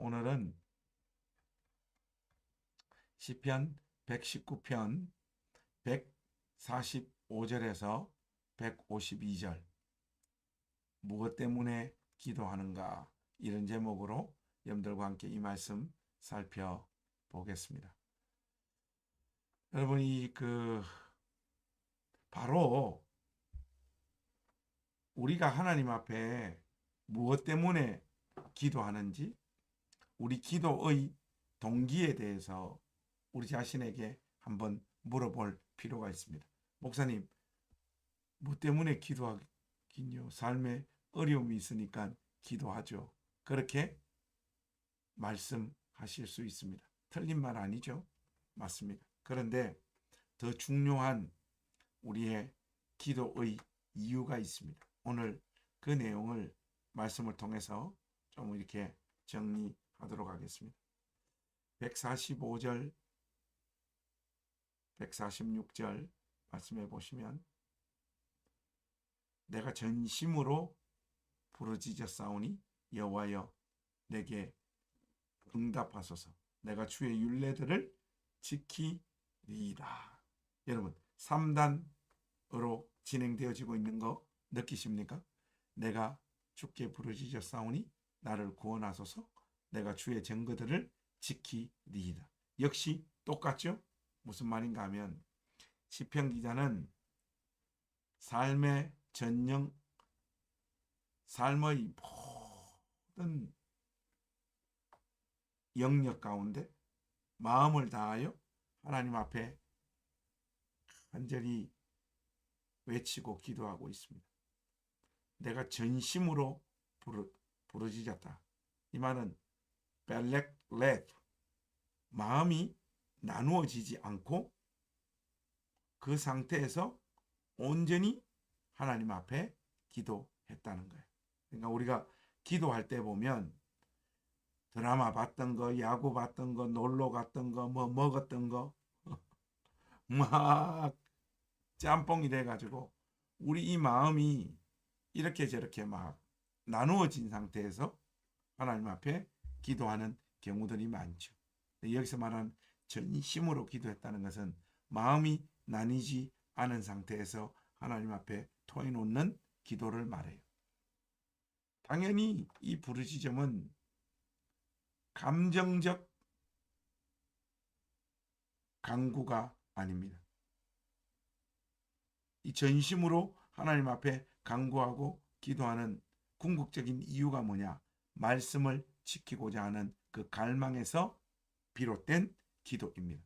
오늘은 시편 119편 145절에서 152절 무엇 때문에 기도하는가 이런 제목으로 여러분들과 함께 이 말씀 살펴보겠습니다. 여러분이 그 바로 우리가 하나님 앞에 무엇 때문에 기도하는지 우리 기도의 동기에 대해서 우리 자신에게 한번 물어볼 필요가 있습니다. 목사님, 뭐 때문에 기도하긴요? 삶에 어려움이 있으니까 기도하죠. 그렇게 말씀하실 수 있습니다. 틀린 말 아니죠? 맞습니다. 그런데 더 중요한 우리의 기도의 이유가 있습니다. 오늘 그 내용을 말씀을 통해서 좀 이렇게 정리 하도록 하겠습니다. 145절, 146절 말씀해 보시면 내가 전심으로 부르짖어 싸우니 여호와여 내게 응답하소서 내가 주의 윤례들을 지키리이다. 여러분 3단으로 진행되어지고 있는 거 느끼십니까? 내가 주께 부르짖어 싸우니 나를 구원하소서 내가 주의 증거들을 지키리이다. 역시 똑같죠? 무슨 말인가 하면 시편 기자는 삶의 전령 삶의 모든 영역 가운데 마음을 다하여 하나님 앞에 간절히 외치고 기도하고 있습니다. 내가 전심으로 부르, 부르짖었다. 이 말은 벨렉 렛 마음이 나누어지지 않고 그 상태에서 온전히 하나님 앞에 기도했다는 거예요. 그러니까 우리가 기도할 때 보면 드라마 봤던 거, 야구 봤던 거, 놀러 갔던 거, 뭐 먹었던 거, 막 짬뽕이 돼가지고 우리 이 마음이 이렇게 저렇게 막 나누어진 상태에서 하나님 앞에 기도하는 경우들이 많죠. 여기서 말하는 전심으로 기도했다는 것은 마음이 나뉘지 않은 상태에서 하나님 앞에 토해놓는 기도를 말해요. 당연히 이 부르짖음은 감정적 강구가 아닙니다. 이 전심으로 하나님 앞에 강구하고 기도하는 궁극적인 이유가 뭐냐? 말씀을 지키고자 하는 그 갈망에서 비롯된 기도입니다.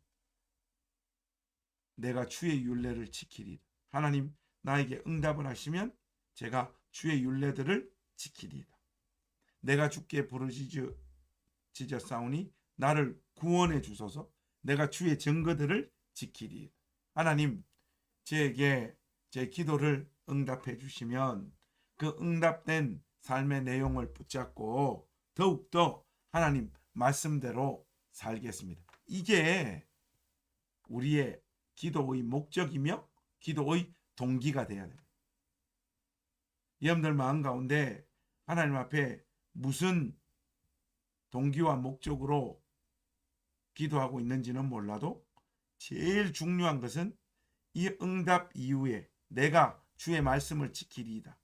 내가 주의 윤례를 지키리. 하나님 나에게 응답을 하시면 제가 주의 윤례들을 지키리이다. 내가 주께 부르짖어 싸우니 나를 구원해 주소서. 내가 주의 증거들을 지키리이다. 하나님 제게 제 기도를 응답해 주시면 그 응답된 삶의 내용을 붙잡고 더욱더 하나님 말씀대로 살겠습니다. 이게 우리의 기도의 목적이며 기도의 동기가 되어야 됩니다. 여러분들 마음 가운데 하나님 앞에 무슨 동기와 목적으로 기도하고 있는지는 몰라도 제일 중요한 것은 이 응답 이후에 내가 주의 말씀을 지키리이다.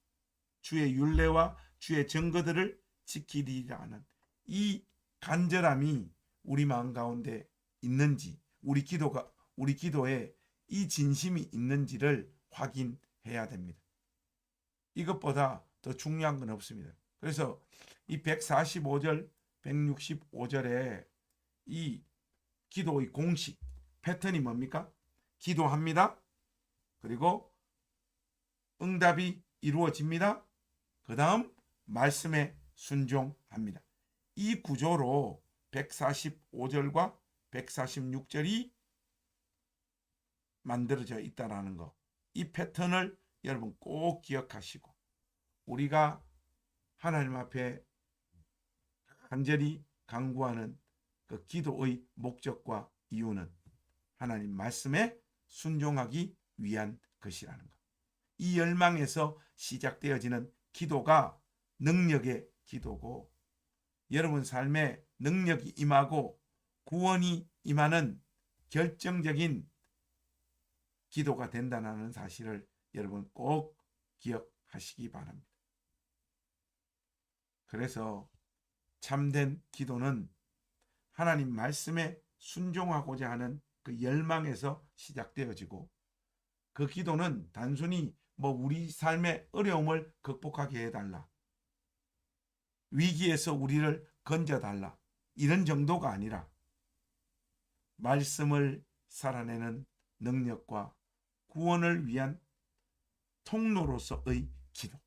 주의 윤례와 주의 증거들을 지키리라는 이 간절함이 우리 마음 가운데 있는지 우리 기도가 우리 기도에 이 진심이 있는지를 확인해야 됩니다. 이것보다 더 중요한 건 없습니다. 그래서 이 145절, 165절에 이 기도의 공식 패턴이 뭡니까? 기도합니다. 그리고 응답이 이루어집니다. 그 다음 말씀에 순종합니다. 이 구조로 145절과 146절이 만들어져 있다라는 거. 이 패턴을 여러분 꼭 기억하시고 우리가 하나님 앞에 간절히 강구하는 그 기도의 목적과 이유는 하나님 말씀에 순종하기 위한 것이라는 것. 이 열망에서 시작되어지는 기도가 능력의 기도고 여러분 삶에 능력이 임하고 구원이 임하는 결정적인 기도가 된다는 사실을 여러분 꼭 기억하시기 바랍니다. 그래서 참된 기도는 하나님 말씀에 순종하고자 하는 그 열망에서 시작되어지고 그 기도는 단순히 뭐 우리 삶의 어려움을 극복하게 해달라. 위기에서 우리를 건져달라. 이런 정도가 아니라 말씀을 살아내는 능력과 구원을 위한 통로로서의 기도.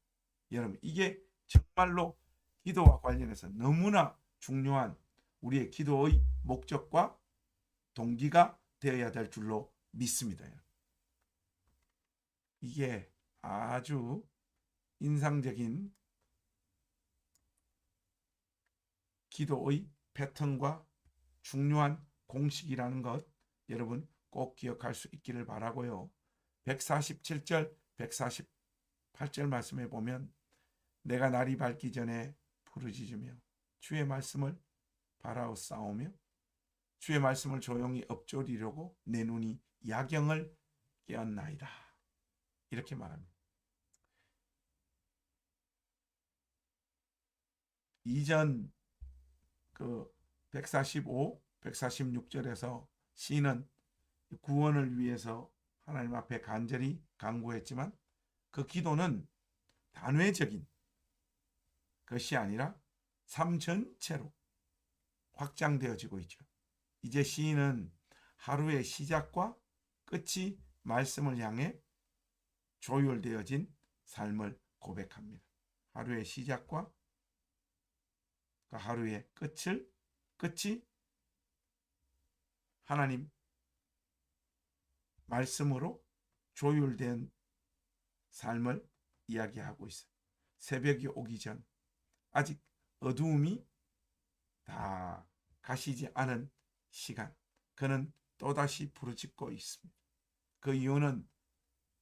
여러분, 이게 정말로 기도와 관련해서 너무나 중요한 우리의 기도의 목적과 동기가 되어야 될 줄로 믿습니다. 이게 아주 인상적인 기도의 패턴과 중요한 공식이라는 것 여러분 꼭 기억할 수 있기를 바라고요. 147절, 148절 말씀에 보면 내가 날이 밝기 전에 부르짖으며 주의 말씀을 바라오싸우며 주의 말씀을 조용히 엎조리려고 내 눈이 야경을 깨었나이다. 이렇게 말합니다. 이전 그 145, 146절에서 시인은 구원을 위해서 하나님 앞에 간절히 간구했지만 그 기도는 단회적인 것이 아니라 삶 전체로 확장되어지고 있죠. 이제 시인은 하루의 시작과 끝이 말씀을 향해 조율되어진 삶을 고백합니다. 하루의 시작과 그 하루의 끝을 끝이 하나님 말씀으로 조율된 삶을 이야기하고 있어요. 새벽이 오기 전 아직 어두움이 다 가시지 않은 시간 그는 또다시 부르짖고 있습니다. 그 이유는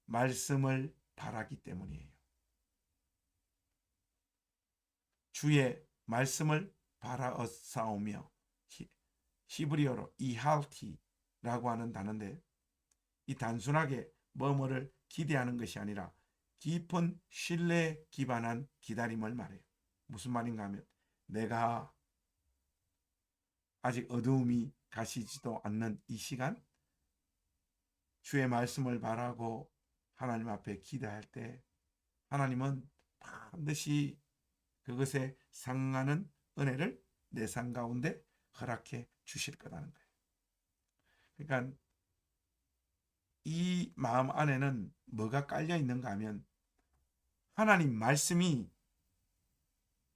말씀을 바라기 때문이에요. 주의 말씀을 바라싸우며 히브리어로 이할티라고 하는 단어인데 이 단순하게 뭐뭐를 기대하는 것이 아니라 깊은 신뢰에 기반한 기다림을 말해요. 무슨 말인가 하면 내가 아직 어두움이 가시지도 않는 이 시간 주의 말씀을 바라고 하나님 앞에 기대할 때 하나님은 반드시 그것에 상하는 은혜를 내 삶 가운데 허락해 주실 거라는 거예요. 그러니까 이 마음 안에는 뭐가 깔려 있는가 하면 하나님 말씀이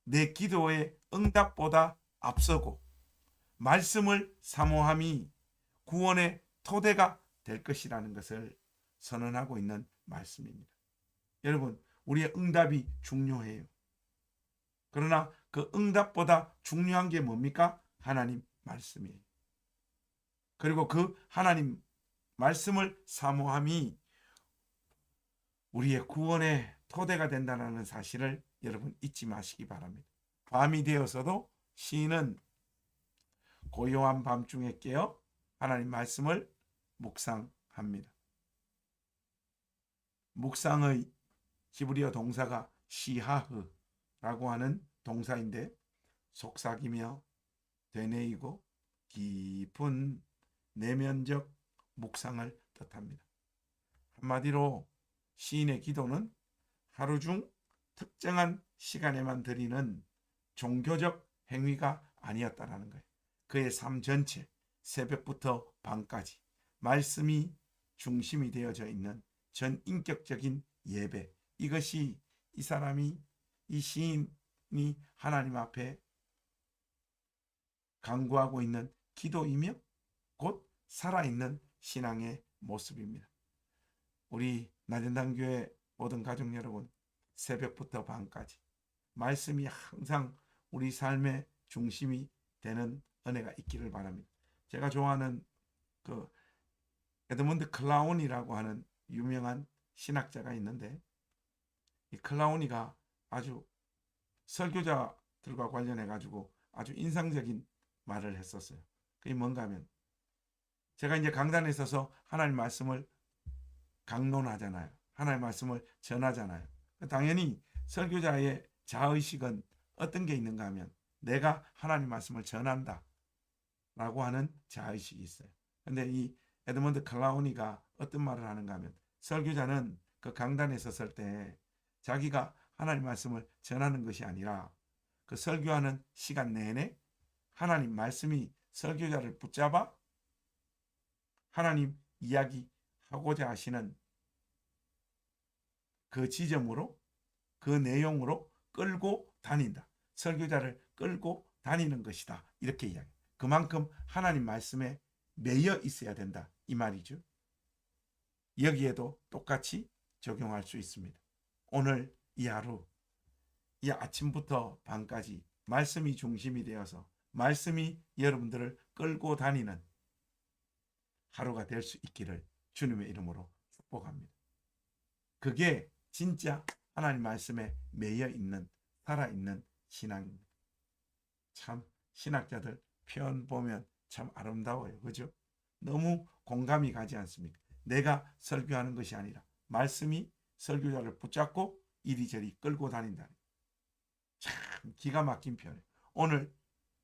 내 기도의 응답보다 앞서고 말씀을 사모함이 구원의 토대가 될 것이라는 것을 선언하고 있는 말씀입니다. 여러분, 우리의 응답이 중요해요. 그러나 그 응답보다 중요한 게 뭡니까? 하나님 말씀이에요. 그리고 그 하나님 말씀을 사모함이 우리의 구원의 토대가 된다는 사실을 여러분 잊지 마시기 바랍니다. 밤이 되어서도 시인은 고요한 밤중에 깨어 하나님 말씀을 묵상합니다. 묵상의 히브리어 동사가 시하흐라고 하는 동사인데 속삭이며 되뇌이고 깊은 내면적 묵상을 뜻합니다. 한마디로 시인의 기도는 하루 중 특정한 시간에만 드리는 종교적 행위가 아니었다라는 거예요. 그의 삶 전체 새벽부터 밤까지 말씀이 중심이 되어져 있는 전 인격적인 예배 이것이 이 사람이 이 시인이 하나님 앞에 강구하고 있는 기도이며 곧 살아있는 신앙의 모습입니다. 우리 나전당 교회 모든 가족 여러분 새벽부터 밤까지 말씀이 항상 우리 삶의 중심이 되는 은혜가 있기를 바랍니다. 제가 좋아하는 그 에드먼드 클라운이라고 하는 유명한 신학자가 있는데 이 클라운이가 아주 설교자들과 관련해 가지고 아주 인상적인 말을 했었어요. 그게 뭔가 하면 제가 이제 강단에 서서 하나님 말씀을 강론하잖아요. 하나님 말씀을 전하잖아요. 당연히 설교자의 자의식은 어떤 게 있는가 하면 내가 하나님 말씀을 전한다 라고 하는 자의식이 있어요. 근데 이 에드먼드 클라우니가 어떤 말을 하는가 하면 설교자는 그 강단에 섰을 때 자기가 하나님 말씀을 전하는 것이 아니라 그 설교하는 시간 내내 하나님 말씀이 설교자를 붙잡아 하나님 이야기하고자 하시는 그 지점으로 그 내용으로 끌고 다닌다. 설교자를 끌고 다니는 것이다. 이렇게 이야기. 그만큼 하나님 말씀에 매여 있어야 된다. 이 말이죠. 여기에도 똑같이 적용할 수 있습니다. 오늘 이 하루, 이 아침부터 밤까지 말씀이 중심이 되어서 말씀이 여러분들을 끌고 다니는 하루가 될 수 있기를 주님의 이름으로 축복합니다. 그게 진짜 하나님 말씀에 매여 있는 살아있는 신앙입니다. 참 신학자들 표현 보면 참 아름다워요. 그죠? 너무 공감이 가지 않습니까? 내가 설교하는 것이 아니라 말씀이 설교자를 붙잡고 이리저리 끌고 다닌다. 참 기가 막힌 표현. 오늘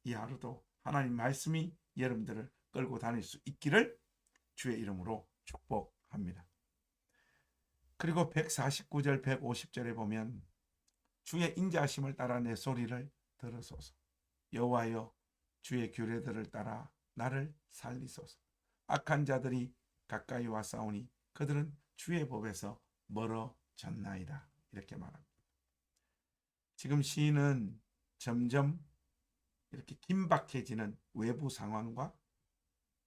이 하루도 하나님 말씀이 여러분들을 끌고 다닐 수 있기를 주의 이름으로 축복합니다. 그리고 149절, 150절에 보면 주의 인자하심을 따라 내 소리를 들으소서. 여호와여 주의 규례들을 따라 나를 살리소서. 악한 자들이 가까이 와 싸우니 그들은 주의 법에서 멀어졌나이다. 이렇게 말합니다. 지금 시인은 점점 이렇게 긴박해지는 외부 상황과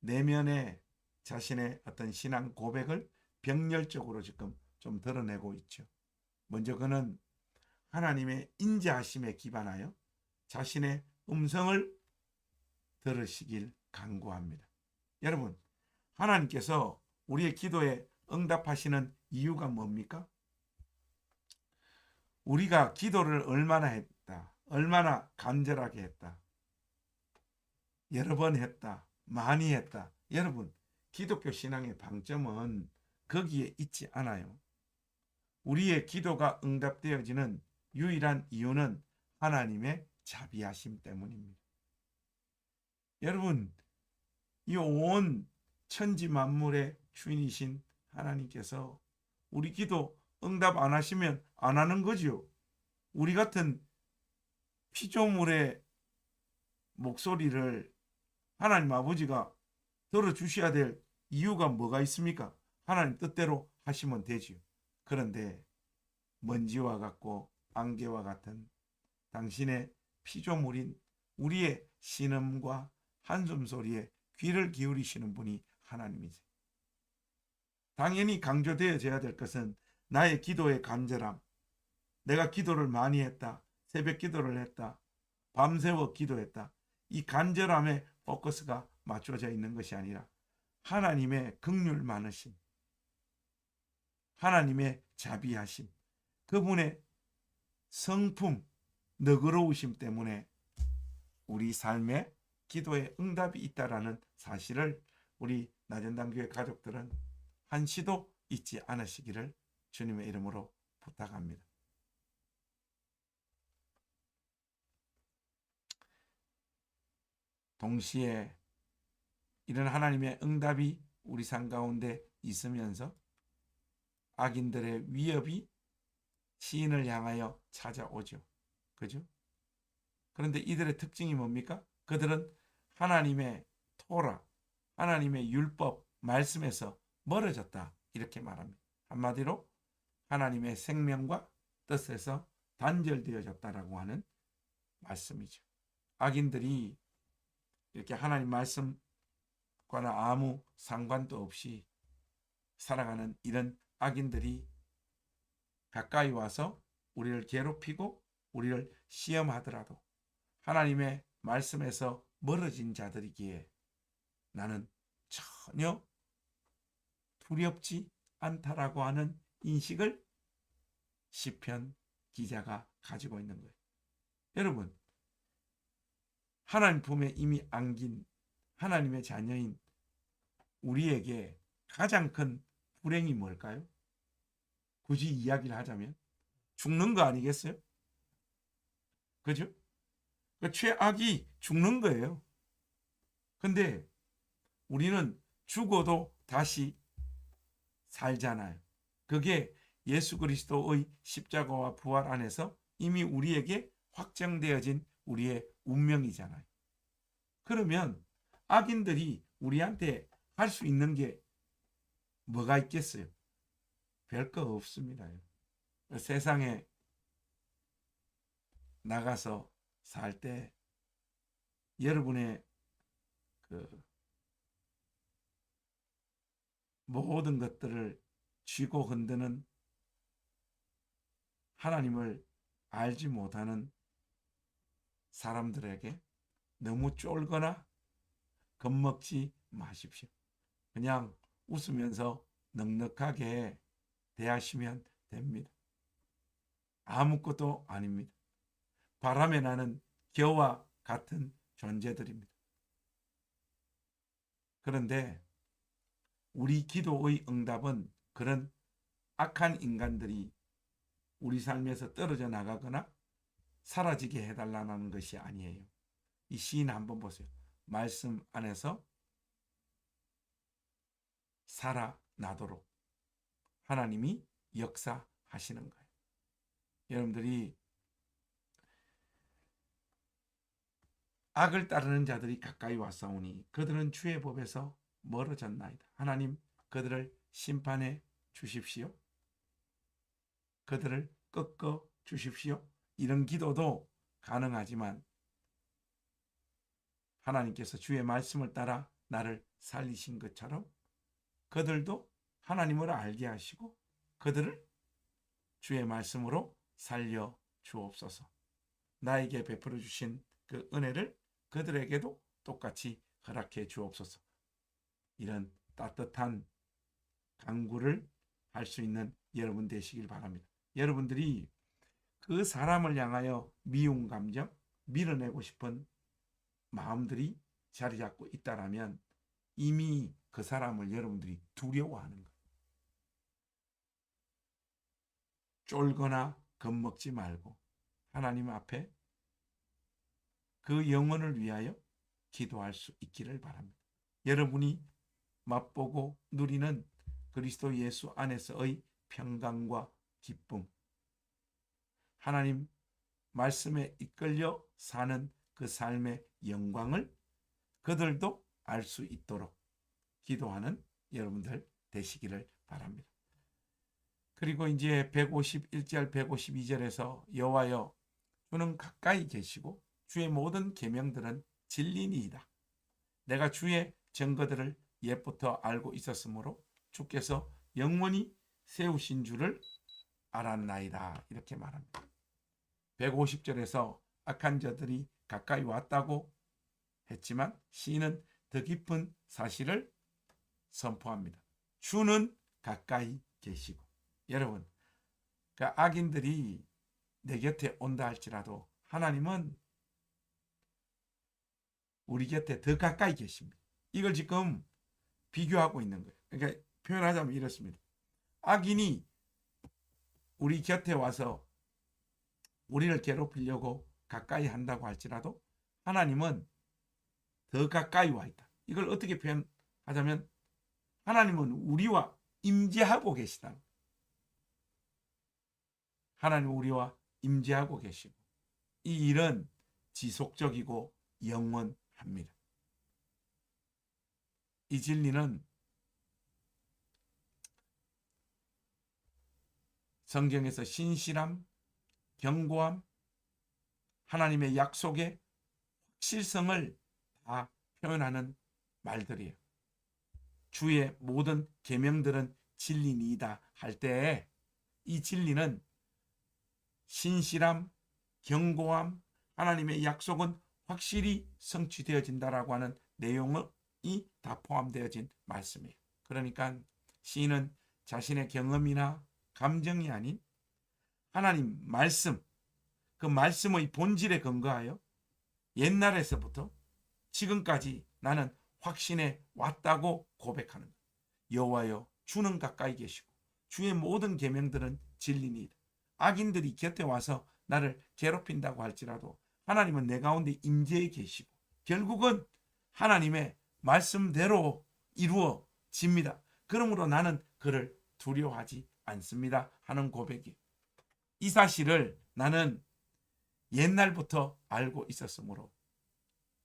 내면의 자신의 어떤 신앙 고백을 병렬적으로 지금 좀 드러내고 있죠. 먼저 그는 하나님의 인자하심에 기반하여 자신의 음성을 들으시길 간구합니다. 여러분, 하나님께서 우리의 기도에 응답하시는 이유가 뭡니까? 우리가 기도를 얼마나 했다. 얼마나 간절하게 했다. 여러 번 했다. 많이 했다. 여러분, 기독교 신앙의 방점은 거기에 있지 않아요. 우리의 기도가 응답되어지는 유일한 이유는 하나님의 자비하심 때문입니다. 여러분, 이 온 천지 만물의 주인이신 하나님께서 우리 기도 응답 안 하시면 안 하는 거지요. 우리 같은 피조물의 목소리를 하나님 아버지가 들어주셔야 될 이유가 뭐가 있습니까? 하나님 뜻대로 하시면 되지요. 그런데 먼지와 같고 안개와 같은 당신의 피조물인 우리의 신음과 한숨 소리에 귀를 기울이시는 분이 하나님이세요. 당연히 강조되어져야 될 것은 나의 기도의 간절함. 내가 기도를 많이 했다. 새벽 기도를 했다. 밤새워 기도했다. 이 간절함에 포커스가 맞춰져 있는 것이 아니라 하나님의 극률 많으심, 하나님의 자비하심, 그분의 성품, 너그러우심 때문에 우리 삶에 기도에 응답이 있다라는 사실을 우리 나전당교회 가족들은 한시도 잊지 않으시기를 주님의 이름으로 부탁합니다. 동시에 이런 하나님의 응답이 우리 삶 가운데 있으면서 악인들의 위협이 시인을 향하여 찾아오죠. 그죠? 그런데 이들의 특징이 뭡니까? 그들은 하나님의 토라, 하나님의 율법, 말씀에서 멀어졌다. 이렇게 말합니다. 한마디로 하나님의 생명과 뜻에서 단절되어졌다라고 하는 말씀이죠. 악인들이 이렇게 하나님 말씀과는 아무 상관도 없이 살아가는 이런 악인들이 가까이 와서 우리를 괴롭히고 우리를 시험하더라도 하나님의 말씀에서 멀어진 자들이기에 나는 전혀 두렵지 않다라고 하는 인식을 시편 기자가 가지고 있는 거예요. 여러분, 하나님 품에 이미 안긴 하나님의 자녀인 우리에게 가장 큰 불행이 뭘까요? 굳이 이야기를 하자면 죽는 거 아니겠어요? 그죠? 그 최악이 죽는 거예요. 근데 우리는 죽어도 다시 살잖아요. 그게 예수 그리스도의 십자가와 부활 안에서 이미 우리에게 확정되어진 우리의 운명이잖아요. 그러면 악인들이 우리한테 할 수 있는 게 뭐가 있겠어요? 별거 없습니다. 세상에 나가서 살 때 여러분의 그 모든 것들을 쥐고 흔드는 하나님을 알지 못하는 사람들에게 너무 쫄거나 겁먹지 마십시오. 그냥 웃으면서 넉넉하게 대하시면 됩니다. 아무것도 아닙니다. 바람에 나는 겨와 같은 존재들입니다. 그런데 우리 기도의 응답은 그런 악한 인간들이 우리 삶에서 떨어져 나가거나 사라지게 해달라는 것이 아니에요. 이 시인 한번 보세요. 말씀 안에서 살아나도록 하나님이 역사하시는 거예요. 여러분들이 악을 따르는 자들이 가까이 왔사오니 그들은 주의 법에서 멀어졌나이다. 하나님 그들을 심판해 주십시오. 그들을 꺾어 주십시오. 이런 기도도 가능하지만 하나님께서 주의 말씀을 따라 나를 살리신 것처럼 그들도 하나님을 알게 하시고 그들을 주의 말씀으로 살려 주옵소서. 나에게 베풀어 주신 그 은혜를 그들에게도 똑같이 허락해 주옵소서. 이런 따뜻한 강구를 할 수 있는 여러분 되시길 바랍니다. 여러분들이 그 사람을 향하여 미움 감정, 밀어내고 싶은 마음들이 자리 잡고 있다라면 이미 그 사람을 여러분들이 두려워하는 거예요. 쫄거나 겁먹지 말고 하나님 앞에 그 영혼을 위하여 기도할 수 있기를 바랍니다. 여러분이 맛보고 누리는 그리스도 예수 안에서의 평강과 기쁨, 하나님 말씀에 이끌려 사는 그 삶의 영광을 그들도 알 수 있도록 기도하는 여러분들 되시기를 바랍니다. 그리고 이제 151절 152절에서 여호와여 주는 가까이 계시고 주의 모든 계명들은 진리니이다. 내가 주의 증거들을 옛부터 알고 있었으므로 주께서 영원히 세우신 줄을 알았나이다. 이렇게 말합니다. 150절에서 악한 자들이 가까이 왔다고 했지만 시인은 더 깊은 사실을 선포합니다. 주는 가까이 계시고 여러분 그 악인들이 내 곁에 온다 할지라도 하나님은 우리 곁에 더 가까이 계십니다. 이걸 지금 비교하고 있는 거예요. 그러니까 표현하자면 이렇습니다. 악인이 우리 곁에 와서 우리를 괴롭히려고 가까이 한다고 할지라도 하나님은 더 가까이 와 있다. 이걸 어떻게 표현하자면 하나님은 우리와 임재하고 계시다. 하나님 우리와 임재하고 계시고 이 일은 지속적이고 영원합니다. 이 진리는 성경에서 신실함, 경고함, 하나님의 약속의 확실성을 다 표현하는 말들이에요. 주의 모든 계명들은 진리니이다 할때이 진리는 신실함, 경고함, 하나님의 약속은 확실히 성취되어진다라고 하는 내용이 다 포함되어진 말씀이에요. 그러니까 시인은 자신의 경험이나 감정이 아닌 하나님 말씀, 그 말씀의 본질에 근거하여 옛날에서부터 지금까지 나는 확신해 왔다고 고백하는 것. 여호와여 주는 가까이 계시고 주의 모든 계명들은 진리니이다. 악인들이 곁에 와서 나를 괴롭힌다고 할지라도 하나님은 내 가운데 임재해 계시고 결국은 하나님의 말씀대로 이루어집니다. 그러므로 나는 그를 두려워하지 않습니다. 하는 고백이 이 사실을 나는 옛날부터 알고 있었으므로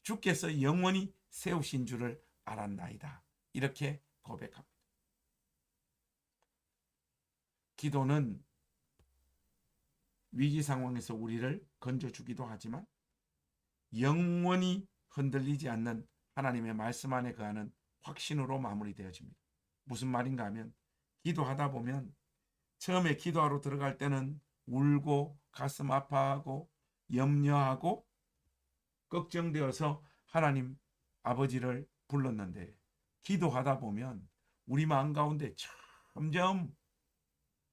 주께서 영원히 세우신 줄을 알았나이다. 이렇게 고백합니다. 기도는 위기 상황에서 우리를 건져주기도 하지만 영원히 흔들리지 않는 하나님의 말씀 안에 거하는 확신으로 마무리되어집니다. 무슨 말인가 하면 기도하다 보면 처음에 기도하러 들어갈 때는 울고 가슴 아파하고 염려하고 걱정되어서 하나님 아버지를 불렀는데 기도하다 보면 우리 마음 가운데 점점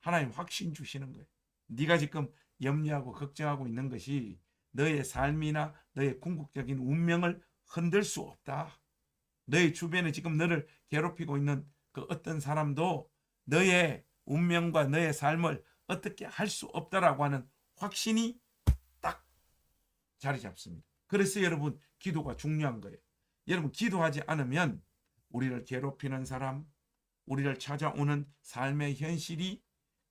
하나님 확신 주시는 거예요. 네가 지금 염려하고 걱정하고 있는 것이 너의 삶이나 너의 궁극적인 운명을 흔들 수 없다. 너의 주변에 지금 너를 괴롭히고 있는 그 어떤 사람도 너의 운명과 너의 삶을 어떻게 할 수 없다라고 하는 확신이 딱 자리 잡습니다. 그래서 여러분 기도가 중요한 거예요. 여러분 기도하지 않으면 우리를 괴롭히는 사람, 우리를 찾아오는 삶의 현실이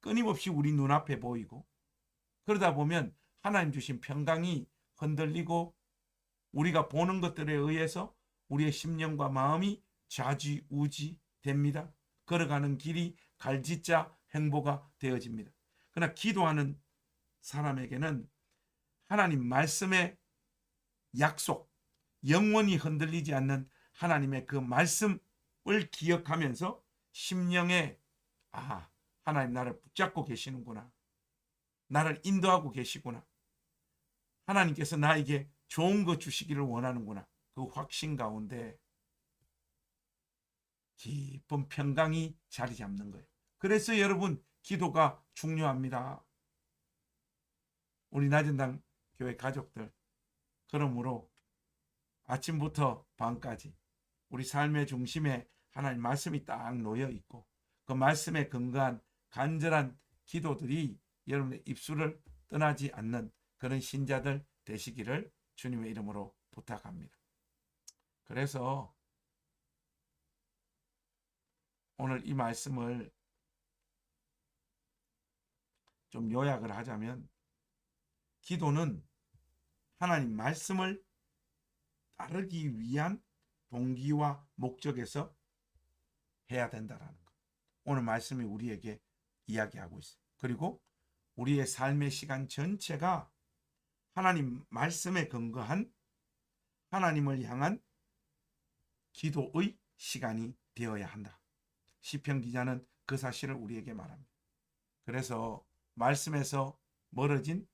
끊임없이 우리 눈앞에 보이고 그러다 보면 하나님 주신 평강이 흔들리고 우리가 보는 것들에 의해서 우리의 심령과 마음이 좌지우지 됩니다. 걸어가는 길이 갈짓자 행보가 되어집니다. 그러나 기도하는 사람에게는 하나님 말씀의 약속, 영원히 흔들리지 않는 하나님의 그 말씀을 기억하면서 심령에 아, 하나님 나를 붙잡고 계시는구나. 나를 인도하고 계시구나. 하나님께서 나에게 좋은 것 주시기를 원하는구나. 그 확신 가운데 깊은 평강이 자리 잡는 거예요. 그래서 여러분 기도가 중요합니다. 우리 낮은당 교회 가족들 그러므로 아침부터 밤까지 우리 삶의 중심에 하나님 말씀이 딱 놓여 있고 그 말씀에 근거한 간절한 기도들이 여러분의 입술을 떠나지 않는 그런 신자들 되시기를 주님의 이름으로 부탁합니다. 그래서 오늘 이 말씀을 좀 요약을 하자면 기도는 하나님 말씀을 따르기 위한 동기와 목적에서 해야 된다라는 것. 오늘 말씀이 우리에게 이야기하고 있어요. 그리고 우리의 삶의 시간 전체가 하나님 말씀에 근거한 하나님을 향한 기도의 시간이 되어야 한다. 시편 기자는 그 사실을 우리에게 말합니다. 그래서 말씀에서 멀어진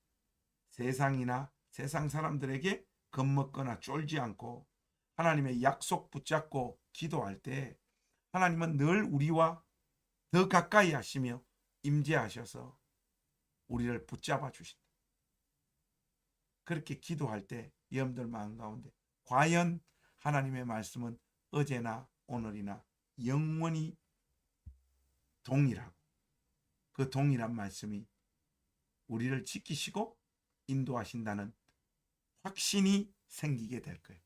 세상이나 세상 사람들에게 겁먹거나 쫄지 않고 하나님의 약속 붙잡고 기도할 때 하나님은 늘 우리와 더 가까이 하시며 임재하셔서 우리를 붙잡아 주신다. 그렇게 기도할 때 여러분들 마음 가운데 과연 하나님의 말씀은 어제나 오늘이나 영원히 동일하고 그 동일한 말씀이 우리를 지키시고 인도하신다는 확신이 생기게 될 거예요.